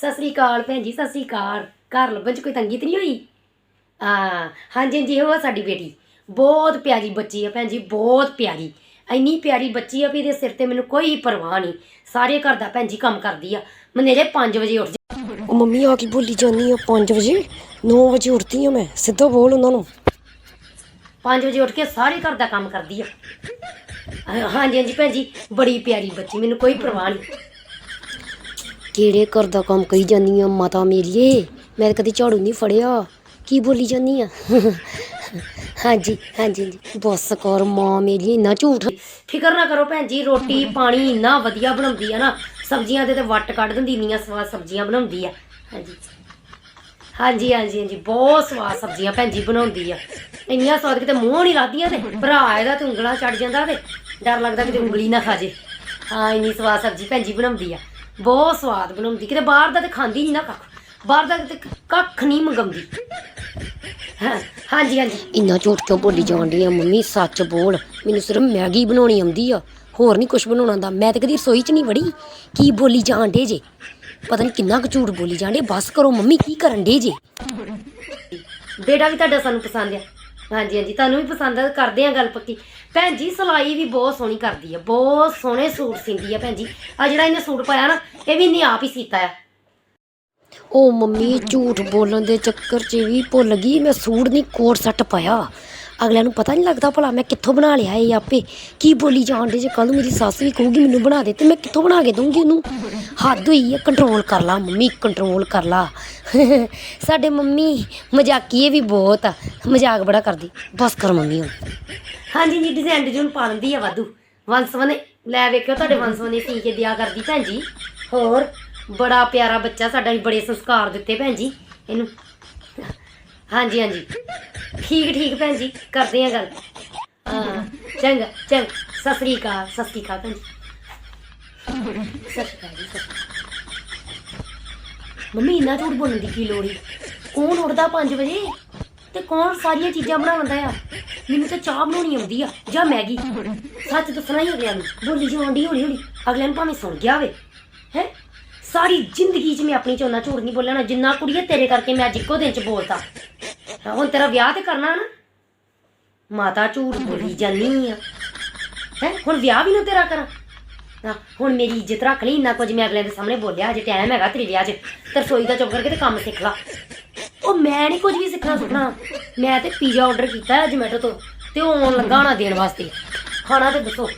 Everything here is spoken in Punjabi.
ਸਤਿ ਸ੍ਰੀ ਅਕਾਲ ਭੈਣ ਜੀ ਸਤਿ ਸ੍ਰੀ ਅਕਾਲ। ਘਰ ਲੱਭਣ ਚ ਕੋਈ ਤੰਗੀ ਤੇ ਨਹੀਂ ਹੋਈ? ਆ ਹਾਂਜੀ ਹਾਂਜੀ ਉਹ ਸਾਡੀ ਬੇਟੀ। ਬਹੁਤ ਪਿਆਰੀ ਬੱਚੀ ਆ ਭੈਣ ਜੀ ਬਹੁਤ ਪਿਆਰੀ। ਇੰਨੀ ਪਿਆਰੀ ਬੱਚੀ ਆ ਵੀ ਇਹਦੇ ਸਿਰ ਤੇ ਮੈਨੂੰ ਕੋਈ ਪਰਵਾਹ ਨਹੀਂ। ਸਾਰੇ ਘਰ ਦਾ ਭੈਣ ਜੀ ਕੰਮ ਕਰਦੀ ਆ। ਮਨੇਰੇ 5 ਵਜੇ ਉੱਠ ਜਾ- ਉਹ ਮੰਮੀ ਆ ਕੀ ਬੋਲੀ ਜਾਨੀ ਆ? 5 ਵਜੇ? 9 ਵਜੇ ਉੱਠਦੀ ਆ ਮੈਂ। ਸਿੱਧਾ ਬੋਲ ਉਹਨਾਂ ਨੂੰ। 5 ਵਜੇ ਉੱਠ ਕੇ ਸਾਰੇ ਘਰ ਦਾ ਕੰਮ ਕਰਦੀ ਆ। ਹਾਂਜੀ ਹਾਂਜੀ ਭੈਣ ਜੀ ਬੜੀ ਪਿਆਰੀ ਬੱਚੀ। ਮੈਨੂੰ ਕੋਈ ਪਰਵਾਹ ਨਹੀਂ। ਕਿਹੜੇ ਘਰ ਦਾ ਕੰਮ ਕਹੀ ਜਾਂਦੀ ਆ, ਮਾਤਾ ਮੇਰੀਏ। ਮੈਂ ਤਾਂ ਕਦੀ ਝਾੜੂ ਨਹੀਂ ਫੜਿਆ। ਕੀ ਬੋਲੀ ਜਾਂਦੀ ਆ? ਹਾਂਜੀ ਹਾਂਜੀ ਹਾਂਜੀ। ਬਸ ਕਰ ਮਾਂ ਮੇਰੀ, ਇੰਨਾ ਝੂਠ। ਫਿਕਰ ਨਾ ਕਰੋ ਭੈਣ ਜੀ, ਰੋਟੀ, ਪਾਣੀ ਇੰਨਾ ਵਧੀਆ ਬਣਾਉਂਦੀ ਆ ਨਾ, ਸਬਜ਼ੀਆਂ ਦੇ ਤੇ ਵੱਟ ਕੱਢ ਦਿੰਦੀ ਇੰਨੀਆਂ ਸਵਾਦ ਸਬਜ਼ੀਆਂ ਬਣਾਉਂਦੀ ਆ। ਹਾਂਜੀ। ਹਾਂਜੀ ਹਾਂਜੀ ਹਾਂਜੀ। ਬਹੁਤ ਸਵਾਦ ਸਬਜ਼ੀਆਂ ਭੈਣ ਜੀ ਬਣਾਉਂਦੀ ਆ। ਇੰਨੀਆਂ ਸਵਾਦ ਕਿਤੇ ਮੂੰਹ ਨਹੀਂ ਲਾਦੀਆਂ ਤੇ, ਭਰਾ ਇਹਦਾ ਤੇ ਉਂਗਲਾਂ ਚੜ ਜਾਂਦਾ ਤੇ, ਡਰ ਲੱਗਦਾ ਕਿਤੇ ਉਂਗਲੀ ਨਾ ਖਾ ਜੇ। ਹਾਂ, ਇੰਨੀ ਸਵਾਦ ਸਬਜ਼ੀ ਭੈਣ ਜੀ ਬਣਾਉਂਦੀ ਆ। ਬਹੁਤ ਸਵਾਦ ਬਣਾਉਂਦੀ ਕਿਤੇ ਬਾਹਰ ਦਾ ਤੇ ਖਾਂਦੀ ਨਹੀਂ ਨਾ ਕੱਖ। ਬਾਹਰ ਦਾ ਤੇ ਕੱਖ ਨਹੀਂ ਮੰਗਾਉਂਦੀ। ਹਾਂ ਹਾਂਜੀ ਹਾਂਜੀ। ਇੰਨਾ ਝੂਠ ਕਿਉਂ ਬੋਲੀ ਜਾਂਦੀ ਆ ਮੰਮੀ? ਸੱਚ ਬੋਲ ਮੈਨੂੰ ਸਿਰਫ ਮੈਗੀ ਬਣਾਉਣੀ ਆਉਂਦੀ ਆ ਹੋਰ ਨਹੀਂ ਕੁਝ ਬਣਾਉਣਾ ਆਉਂਦਾ। ਮੈਂ ਤਾਂ ਕਦੀ ਰਸੋਈ 'ਚ ਨਹੀਂ ਵੜੀ। ਕੀ ਬੋਲੀ ਜਾਂਦੇ ਜੇ? ਪਤਾ ਨਹੀਂ ਕਿੰਨਾ ਕੁ ਝੂਠ ਬੋਲੀ ਜਾਂਦੇ ਬਸ ਕਰੋ ਮੰਮੀ ਕੀ ਕਰਨ ਦੇ ਜੇ? ਬੇਟਾ ਵੀ ਤੁਹਾਡਾ ਸਾਨੂੰ ਪਸੰਦ ਆ। ਹਾਂਜੀ ਹਾਂਜੀ ਤੁਹਾਨੂੰ ਵੀ ਪਸੰਦ ਆ ਕਰਦੇ ਆ ਗੱਲ ਪੱਕੀ। ਭੈਣ ਜੀ ਸਲਾਈ ਵੀ ਬਹੁਤ ਸੋਹਣੀ ਕਰਦੀ ਆ ਬਹੁਤ ਸੋਹਣੇ ਸੂਟ ਸਿੰਦੀ ਆ ਭੈਣ ਜੀ। ਆ ਜਿਹੜਾ ਇਹਨੇ ਸੂਟ ਪਾਇਆ ਨਾ ਇਹ ਵੀ ਇਹਨੇ ਆਪ ਹੀ ਸੀਤਾ ਆ। ਉਹ ਮੰਮੀ ਝੂਠ ਬੋਲਣ ਦੇ ਚੱਕਰ 'ਚ ਵੀ ਭੁੱਲ ਗਈ ਮੈਂ ਸੂਟ ਨਹੀਂ ਕੋਟ ਸੈੱਟ ਪਾਇਆ। ਅਗਲਿਆਂ ਨੂੰ ਪਤਾ ਨਹੀਂ ਲੱਗਦਾ ਭਲਾ ਮੈਂ ਕਿੱਥੋਂ ਬਣਾ ਲਿਆ ਇਹ ਆਪੇ। ਕੀ ਬੋਲੀ ਜਾਂਦੇ ਜੇ ਕੱਲ ਨੂੰ ਮੇਰੀ ਸੱਸ ਵੀ ਕਹੂਗੀ ਮੈਨੂੰ ਬਣਾ ਦੇ ਤੇ ਮੈਂ ਕਿੱਥੋਂ ਬਣਾ ਕੇ ਦੂੰਗੀ ਉਹਨੂੰ? ਹੱਦ ਹੋਈ ਹੈ ਕੰਟਰੋਲ ਕਰ ਲਾ ਮੰਮੀ ਕੰਟਰੋਲ ਕਰ ਲਾ। ਸਾਡੇ ਮੰਮੀ ਮਜ਼ਾਕੀਏ ਵੀ ਬਹੁਤ ਆ ਮਜ਼ਾਕ ਬੜਾ ਕਰਦੀ। ਬਸ ਕਰ ਮੰਮੀ ਹੁਣ। ਹਾਂਜੀ ਜੀ ਡਿਜ਼ਾਈਨ ਡਿਜ਼ਾਈਨ ਪਾ ਲੈਂਦੀ ਆ ਵਾਧੂ। ਵੰਸਵਨੇ ਲੈ ਵੇਖਿਓ ਤੁਹਾਡੇ ਵੰਸਵਨੇ ਸੀ ਕੇ ਦਿਆ ਕਰਦੀ ਭੈਣ ਜੀ। ਹੋਰ, ਬੜਾ ਪਿਆਰਾ ਬੱਚਾ ਸਾਡਾ ਵੀ ਬੜੇ ਸੰਸਕਾਰ ਦਿੱਤੇ ਭੈਣ ਜੀ, ਇਹਨੂੰ। ਹਾਂਜੀ ਹਾਂਜੀ। ਠੀਕ ਠੀਕ ਭੈਣ ਜੀ, ਕਰਦੇ ਆ ਗੱਲ। ਹਾਂ, ਚੰਗਾ ਚੰਗਾ। ਸਤਿ ਸ੍ਰੀ ਅਕਾਲ, ਸਤਿ ਸ੍ਰੀ ਅਕਾਲ ਭੈਣ ਜੀ। ਸਤਿ ਸ਼੍ਰੀ ਅਕਾਲ ਜੀ, ਸਤਿ ਸ਼੍ਰੀ ਅਕਾਲ। ਮੰਮੀ, ਇੰਨਾ ਝੂਠ ਬੋਲਣ ਦੀ ਕੀ ਲੋੜ ਈ? ਕੌਣ ਉੱਠਦਾ 5 ਵਜੇ? ਤੇ ਕੌਣ ਸਾਰੀਆਂ ਚੀਜ਼ਾਂ ਬਣਾਉਂਦਾ ਆ? ਮੈਨੂੰ ਤਾਂ ਚਾਹ ਬਣਾਉਣੀ ਆਉਂਦੀ ਆ। ਜਾਂ ਮੈਗੀ। ਸੱਚ ਦੱਸਣਾ ਹੀ ਅਗਲਿਆਂ ਨੂੰ ਬੋਲੀ ਜਾਂਦੀ ਹੌਲੀ ਹੌਲੀ ਅਗਲਿਆਂ ਨੂੰ ਭਾਵੇਂ ਸੁਣ ਗਿਆ ਹੋਵੇ। ਹੈ? ਸਾਰੀ ਜ਼ਿੰਦਗੀ 'ਚ ਮੈਂ ਆਪਣੀ ਝੋਨਾ ਝੂਠ ਨਹੀਂ ਬੋਲਿਆ ਜਿੰਨਾ ਕੁੜੀਏ ਤੇਰੇ ਕਰਕੇ ਮੈਂ ਅੱਜ ਇੱਕੋ ਦਿਨ 'ਚ ਬੋਲਤਾ। ਹੁਣ ਤੇਰਾ ਵਿਆਹ ਤੇ ਕਰਨਾ ਨਾ, ਮਾਤਾ ਝੂਠ ਬੋਲੀ ਜਾਨੀ ਆ। ਹੈ? ਹੁਣ ਵਿਆਹ ਵੀ ਨਾ ਤੇਰਾ ਕਰਾਂ। ਹਾਂ ਹੁਣ ਮੇਰੀ ਇੱਜ਼ਤ ਰੱਖ ਲਈ, ਇੰਨਾ ਕੁਝ ਮੈਂ ਅਗਲੇ ਦੇ ਸਾਹਮਣੇ ਬੋਲਿਆ, ਹਜੇ ਟਾਈਮ ਹੈਗਾ ਤੇਰੇ ਵਿਆਹ 'ਚ। ਤੇ ਰਸੋਈ ਦਾ ਚੁੱਪ ਕਰਕੇ ਤੇ ਕੰਮ ਸਿੱਖ ਲਾ। ਉਹ ਮੈਂ ਨਹੀਂ ਕੁਝ ਵੀ ਸਿੱਖਣਾ ਸੁਖਣਾ। ਮੈਂ ਤੇ ਪੀਜ਼ਾ ਆਰਡਰ ਕੀਤਾ ਹੈ ਜਮੈਟੋ ਤੋਂ, ਤੇ ਉਹ ਆਉਣ ਲੱਗਾ ਹੋਣਾ ਦੇਣ ਵਾਸਤੇ। ਖਾਣਾ ਤੇ ਦੱਸੋ।